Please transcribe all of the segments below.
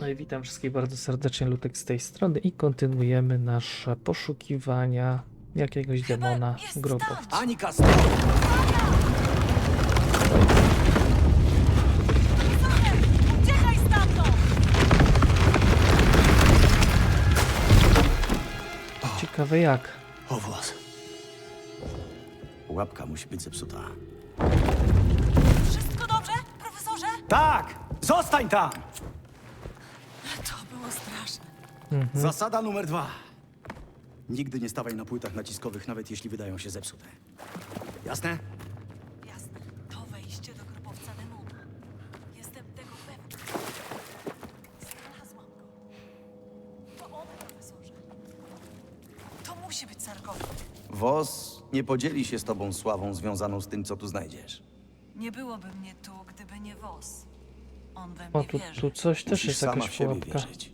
No i witam wszystkich bardzo serdecznie, Lutek z tej strony i kontynuujemy nasze poszukiwania jakiegoś Chyba demona grobowca. Anika, stop! Uciekaj stamtąd! Ciekawe jak. O włos. Łapka musi być zepsuta. Wszystko dobrze, profesorze? Tak! Zostań tam! Straszne. Zasada numer dwa. Nigdy nie stawaj na płytach naciskowych, nawet jeśli wydają się zepsute. Jasne? Jasne, to wejście do grobowca demona. Jestem tego pewna. Znalazłam go. To on, profesorze. To musi być sarkofag. Wos nie podzieli się z tobą sławą związaną z tym, co tu znajdziesz. Nie byłoby mnie tu, gdyby nie Wos. On we mnie O, tu, wierzy. tu coś też Musisz jest sama w jakaś siebie pułapka. wierzyć.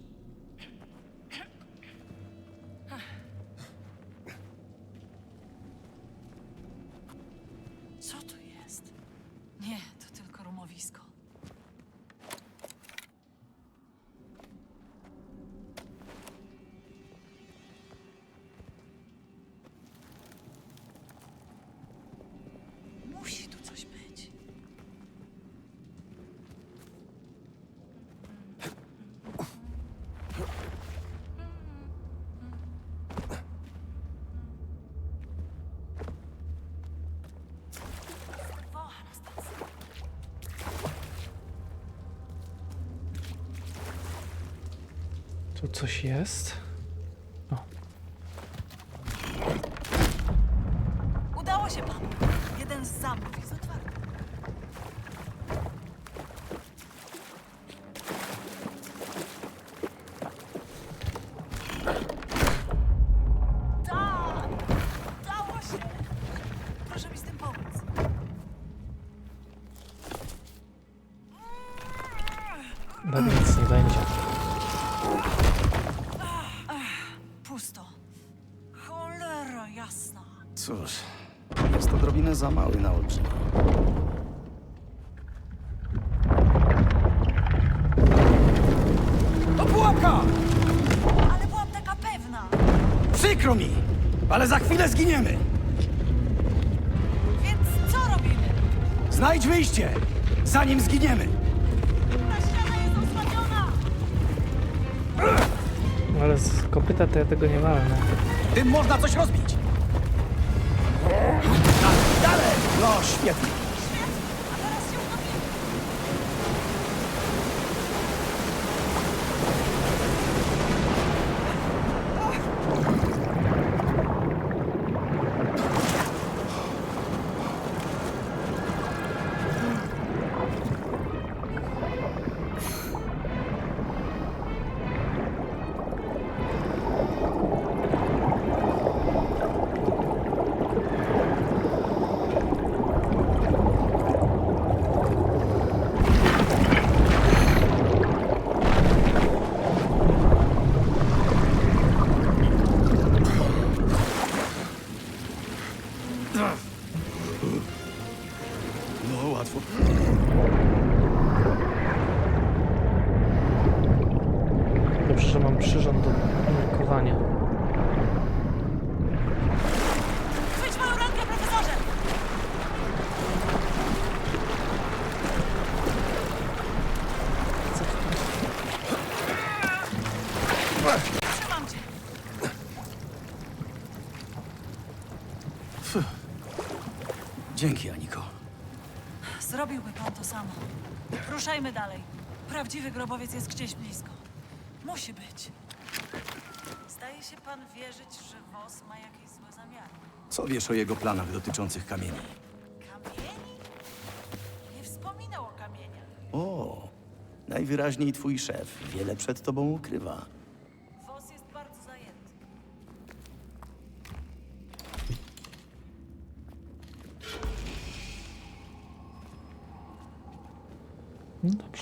Tu coś jest. Przykro mi, ale za chwilę zginiemy. Więc co robimy? Znajdź wyjście, zanim zginiemy. Ta ściana jest osłabiona! Ale z kopyta to ja tego nie walnę. Tym można coś rozbić. Dalej, dalej! No. Świetnie, Prawdziwy grobowiec jest gdzieś blisko. Musi być. Zdaje się pan wierzyć, że WOS ma jakieś złe zamiary. Co wiesz o jego planach dotyczących kamieni? Kamieni? Nie wspominał o kamieniach. O, najwyraźniej twój szef wiele przed tobą ukrywa.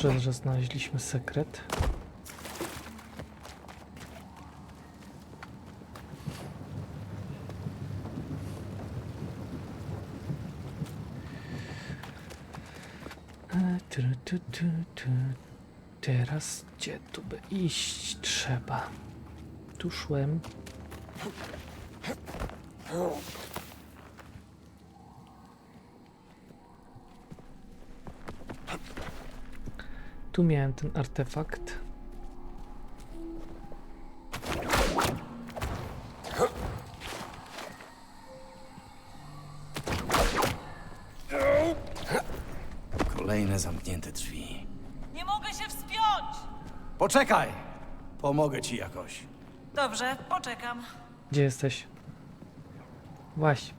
Dobrze, że znaleźliśmy sekret. E, teraz gdzie tu by iść trzeba? Tu szłem. Tu miałem ten artefakt. Kolejne zamknięte drzwi. Nie mogę się wspiąć! Poczekaj! Pomogę ci jakoś. Dobrze, poczekam. Gdzie jesteś? Właśnie.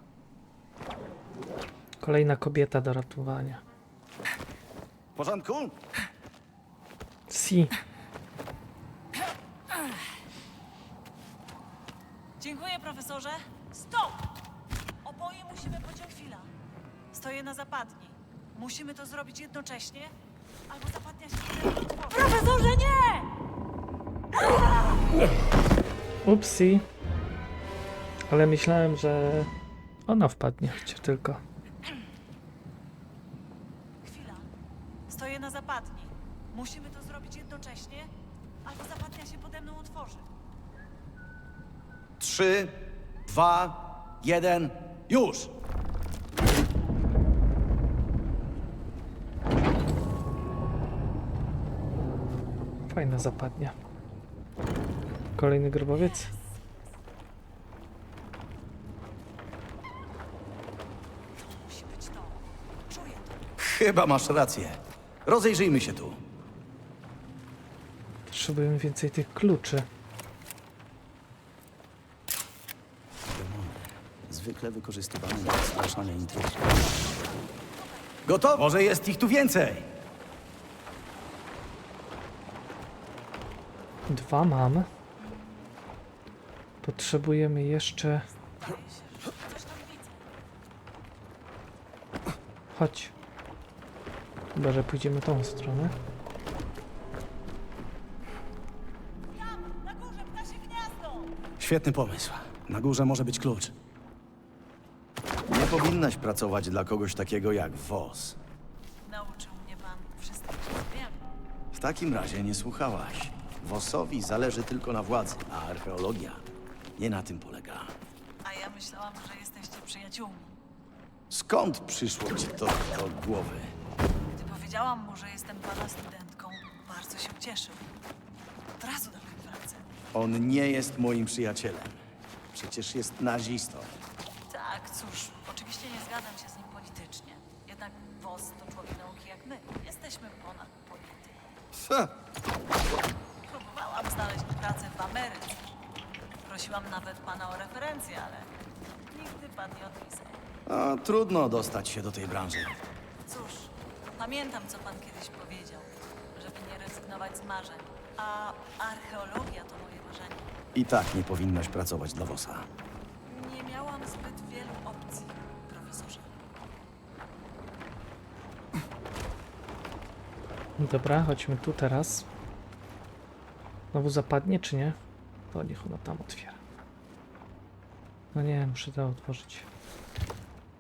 Kolejna kobieta do ratowania. W porządku? Dziękuję, profesorze. Stop! Oboje musimy pociąć chwila. Stoję na zapadni. Musimy to zrobić jednocześnie, albo zapadnia się... Profesorze, nie! Upsi. Ale myślałem, że ona wpadnie, chociaż tylko. Chwila. Stoję na zapadni. Musimy to jednocześnie, albo zapadnia się pode mną otworzy. Trzy, dwa, jeden, już! Fajna zapadnia. Kolejny grobowiec. Musi być to. Czuję to. Chyba masz rację. Rozejrzyjmy się tu. Potrzebujemy więcej tych kluczy. Zwykle wykorzystywane do straszania intruzów. Gotowo? Może jest ich tu więcej. Dwa mam. Potrzebujemy jeszcze. Chodź. Chyba, że pójdziemy tą stronę. Świetny pomysł. Na górze może być klucz. Nie powinnaś pracować dla kogoś takiego jak Vos. Nauczył mnie pan wszystkiego, co wiem. W takim razie nie słuchałaś. Vosowi zależy tylko na władzy, a archeologia nie na tym polega. A ja myślałam, że jesteście przyjaciółmi. Skąd przyszło ci to do głowy? Gdy powiedziałam mu, że jestem pana studentką, bardzo się cieszył. Od razu pracę. On nie jest moim przyjacielem. Przecież jest nazistą. Tak, cóż, oczywiście nie zgadzam się z nim politycznie. Jednak WOS to człowiek nauki jak my. Jesteśmy ponad polityką. Ha! Próbowałam znaleźć pracę w Ameryce. Prosiłam nawet pana o referencję, ale nigdy pan nie odpisał. A, trudno dostać się do tej branży. Cóż, pamiętam, co pan kiedyś powiedział, żeby nie rezygnować z marzeń. A archeologia to moje marzenie. I tak nie powinnaś pracować dla Vosa. Nie miałam zbyt wielu opcji, profesorze. Dobra, chodźmy tu teraz. Znowu zapadnie, czy nie? To niech ona tam otwiera. No nie, muszę to otworzyć.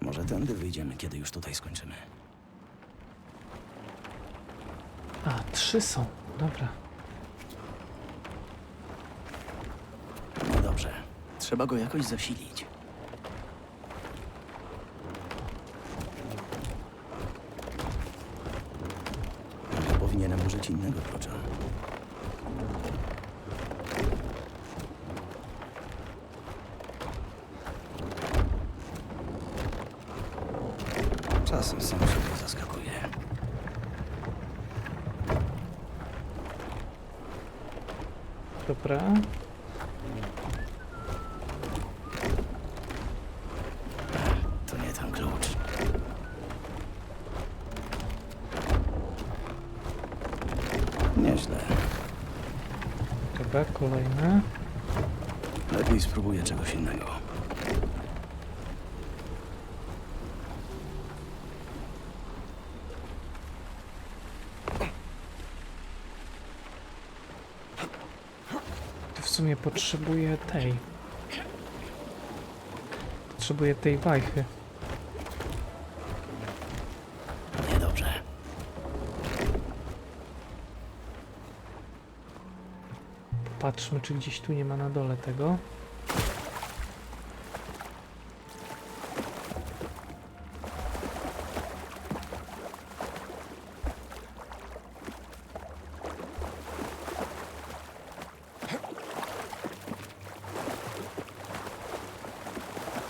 Może tędy wyjdziemy, kiedy już tutaj skończymy. A, trzy są. Dobra. No dobrze. Trzeba go jakoś zasilić. Może powinienem użyć innego klucza. Czasem sam siebie zaskakuje. Dobra. To nie ten klucz. Nieźle. Dobra, kolejne. Lepiej spróbuję czegoś innego. Tu w sumie potrzebuję tej. Potrzebuję tej wajchy. Popatrzmy, czy gdzieś tu nie ma na dole tego.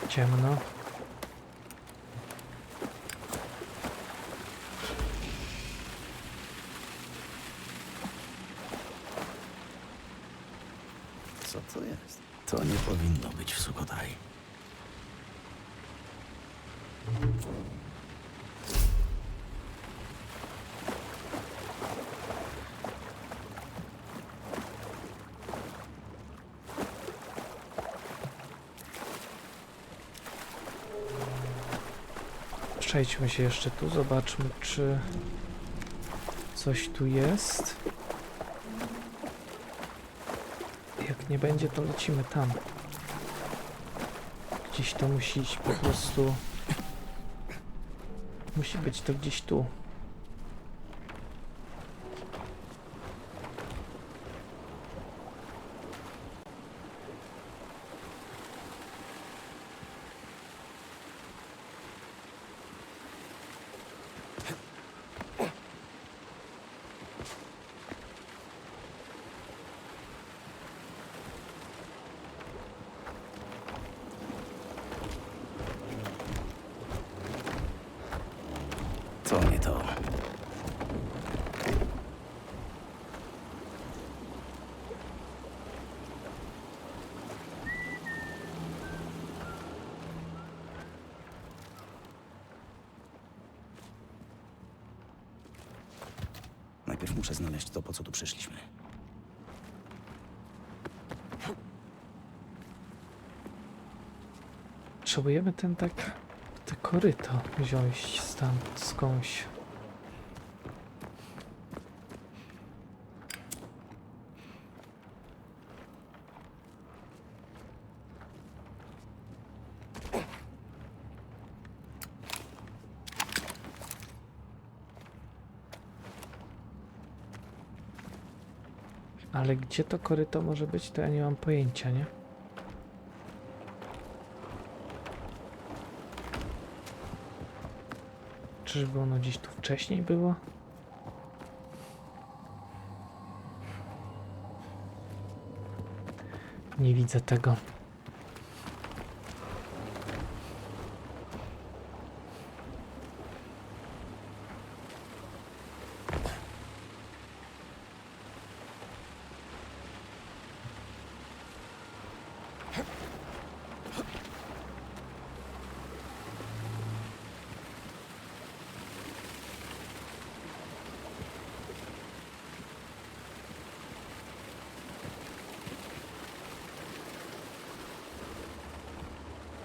Ciemno. Co to jest? To nie powinno być w Sukotai. Przejdźmy się jeszcze tu, zobaczmy, czy coś tu jest. Nie będzie, to lecimy tam. Gdzieś to musi iść po prostu. Musi być to gdzieś tu. To nie to. Najpierw muszę znaleźć to, po co tu przyszliśmy. Potrzebujemy ten tak. Te koryto wziąć stamtąd skądś. Ale gdzie to koryto może być, to ja nie mam pojęcia, nie? Czyżby ono gdzieś tu wcześniej było? Nie widzę tego.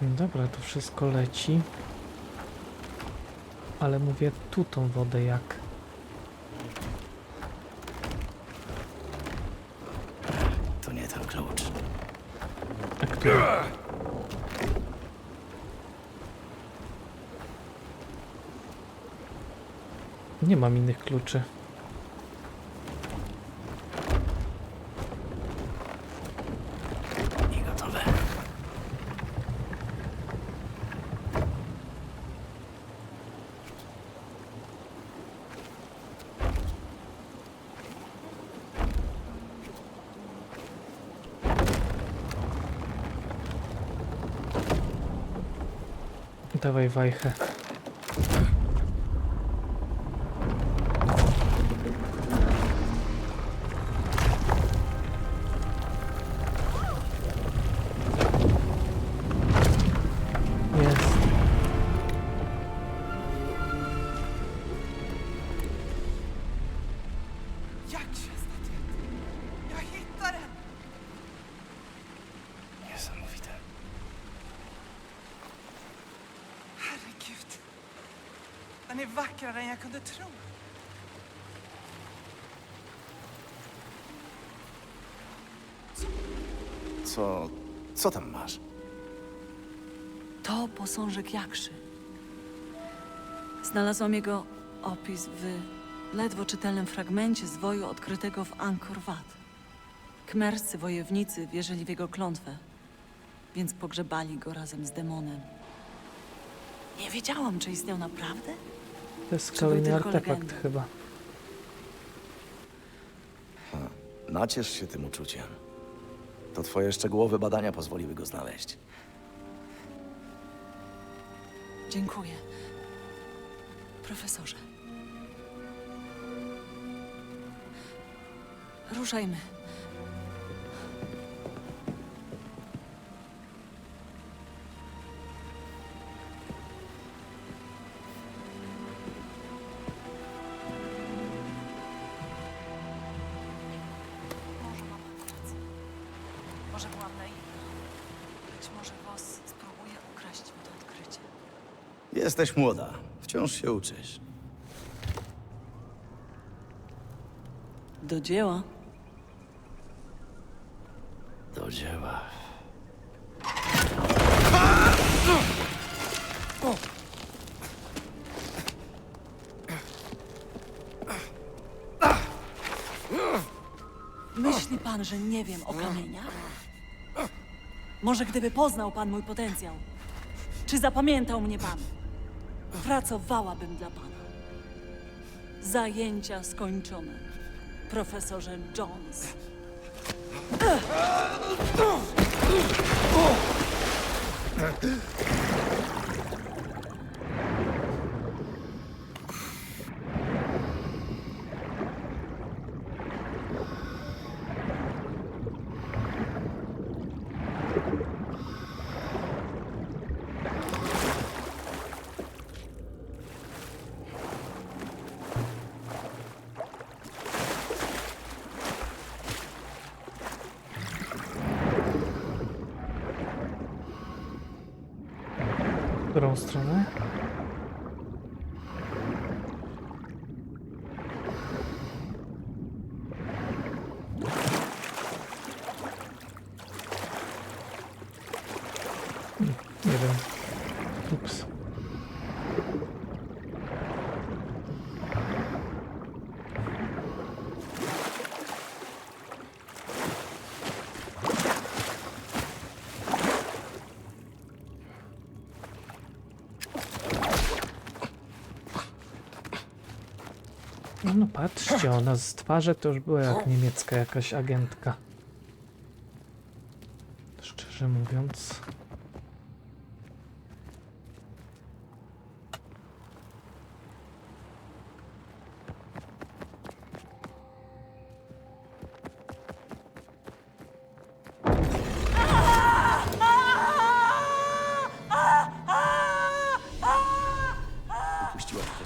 Dobra, to wszystko leci. Ale mówię tu tą wodę jak. To nie ten klucz. A który? Nie mam innych kluczy. I gotowe. Dawaj wajchę. Jag kunde tro. Co... co tam masz? To posążek Jakszy. Znalazłam jego opis w ledwo czytelnym fragmencie zwoju odkrytego w Angkor Wat. Kmerscy wojownicy wierzyli w jego klątwę, więc pogrzebali go razem z demonem. Nie wiedziałam, czy istniał naprawdę. To jest kolejny tylko artefakt legendy? chyba. Naciesz się tym uczuciem. To twoje szczegółowe badania pozwoliły go znaleźć. Dziękuję. Profesorze. Ruszajmy. Jesteś młoda. Wciąż się uczysz. Do dzieła. Do dzieła. Myśli pan, że nie wiem o kamieniach? Może gdyby poznał pan mój potencjał, czy zapamiętał mnie pan, pracowałabym dla pana. Zajęcia skończone, profesorze Jones. W którą stronę? Hmm, Nie wiem. Ups. No, no patrzcie, ona z twarzy to już była jak niemiecka jakaś agentka. Szczerze mówiąc.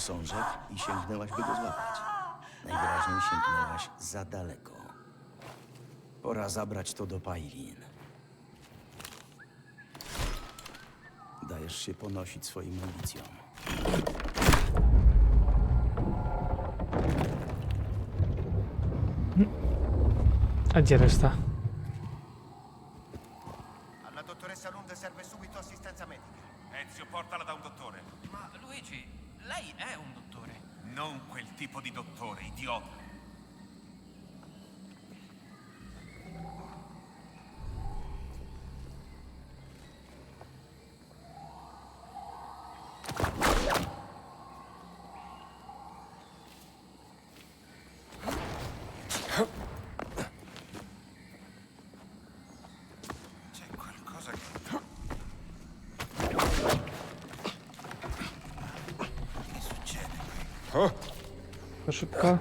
Posążek i sięgnęłaś, by go złapać. Najwyraźniej sięgnęłaś za daleko. Pora zabrać to do Pailin. Dajesz się ponosić swoim ambicjom. A gdzie reszta? Qui? Szybko.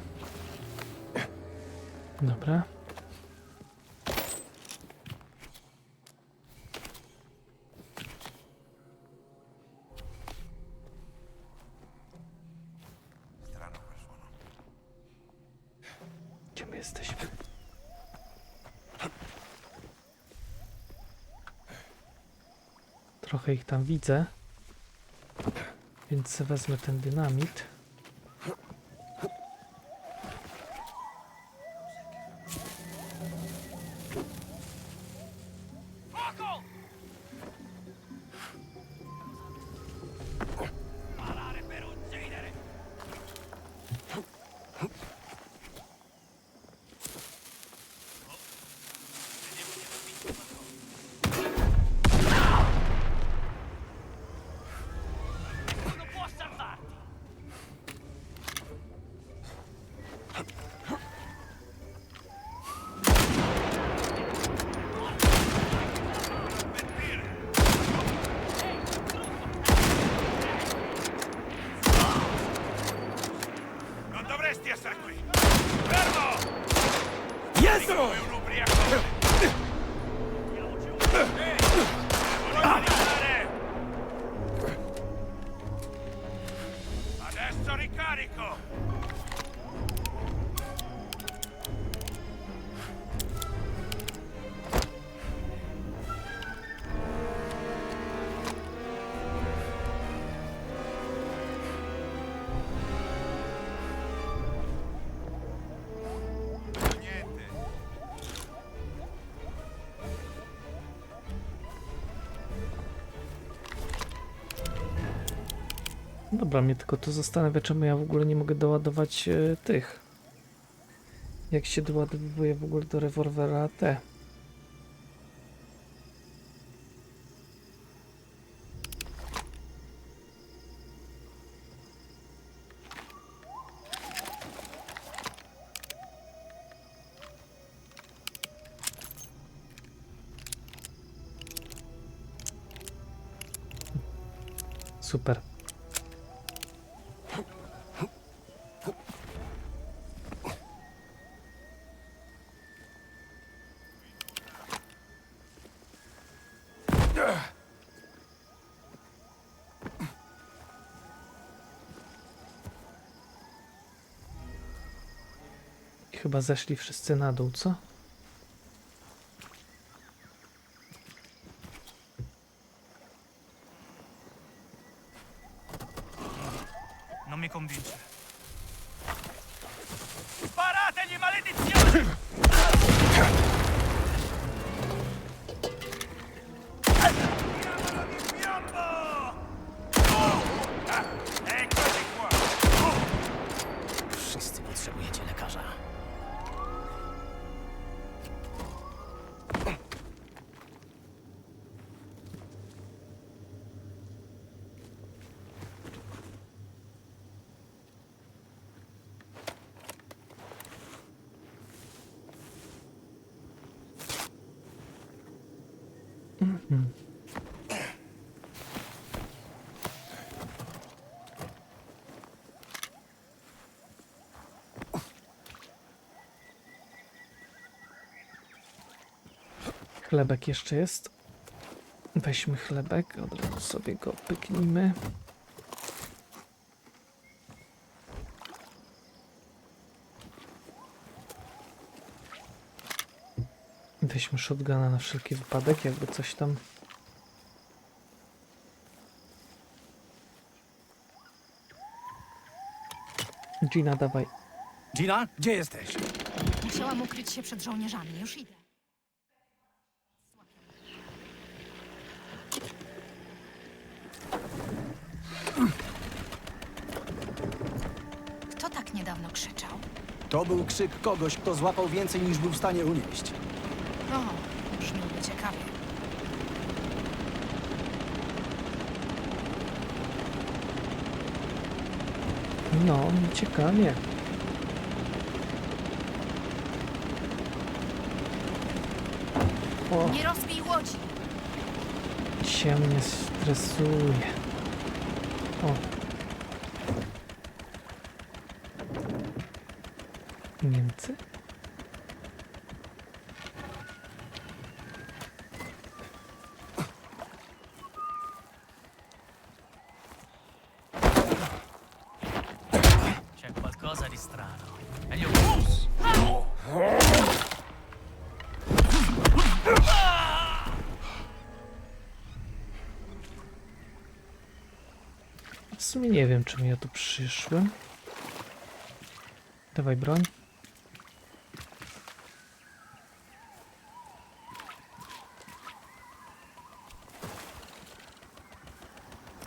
Dobra. Gdzie my jesteśmy? Trochę ich tam widzę. Więc wezmę ten dynamit. Dobra, mnie tylko to zastanawia, czemu ja w ogóle nie mogę doładować e, tych. Jak się doładowuje w ogóle do rewolwera T. Chyba zeszli wszyscy na dół, co? Chlebek jeszcze jest. Weźmy chlebek, od razu sobie go pyknijmy. Weźmy shotguna na wszelki wypadek, jakby coś tam. Gina, dawaj. Gina, gdzie jesteś? Musiałam ukryć się przed żołnierzami. Już idę. Kto tak niedawno krzyczał? To był krzyk kogoś, kto złapał więcej niż był w stanie unieść. O, brzmi ciekawie. No, ciekawie. O, Nie rozbij łodzi! się mnie stresuje. O. sumie nie wiem, czemu ja tu przyszłem. Dawaj broń.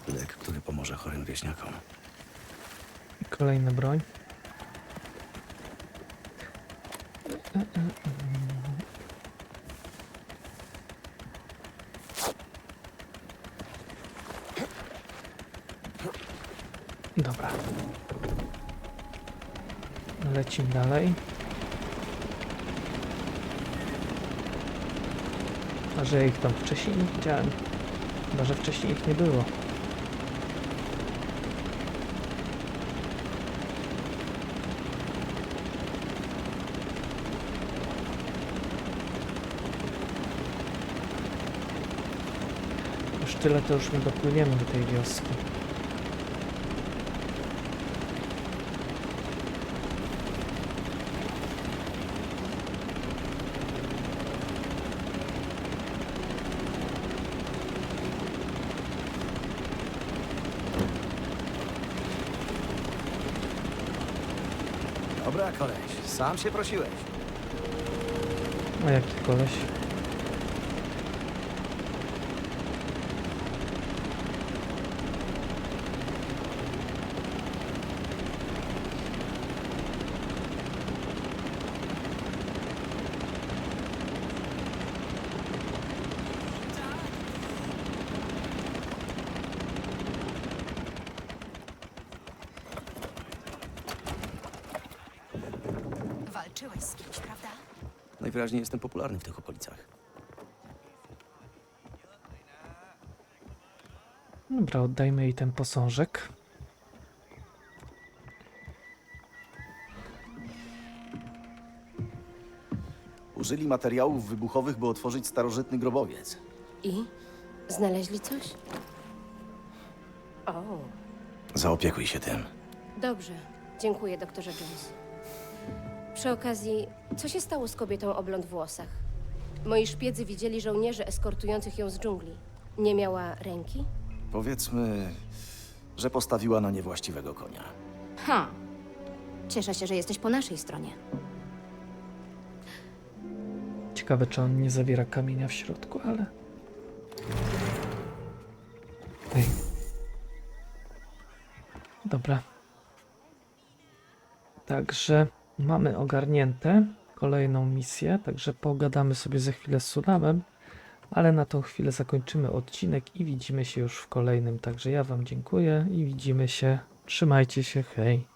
Lek, który pomoże chorym wieśniakom. Kolejna broń. Dobra. Lecimy dalej. A że ich tam wcześniej nie widziałem. Chyba, że wcześniej ich nie było. Już tyle to już my dopłyniemy do tej wioski. Koleś, sam się prosiłeś. A jaki koleś? Najwyraźniej jestem popularny w tych okolicach. Dobra, oddajmy jej ten posążek. Użyli materiałów wybuchowych, by otworzyć starożytny grobowiec. I? Znaleźli coś? O, Zaopiekuj się tym. dobrze. Dziękuję, doktorze Jones. Przy okazji, co się stało z kobietą o blond włosach? Moi szpiedzy widzieli żołnierzy eskortujących ją z dżungli. Nie miała ręki? Powiedzmy, że postawiła na niewłaściwego konia. Ha! Cieszę się, że jesteś po naszej stronie. Ciekawe, czy on nie zawiera kamienia w środku, ale. Ej. Dobra. Także mamy ogarnięte kolejną misję, także pogadamy sobie za chwilę z Sulamem, ale na tą chwilę zakończymy odcinek i widzimy się już w kolejnym. Także ja Wam dziękuję i widzimy się. Trzymajcie się, hej.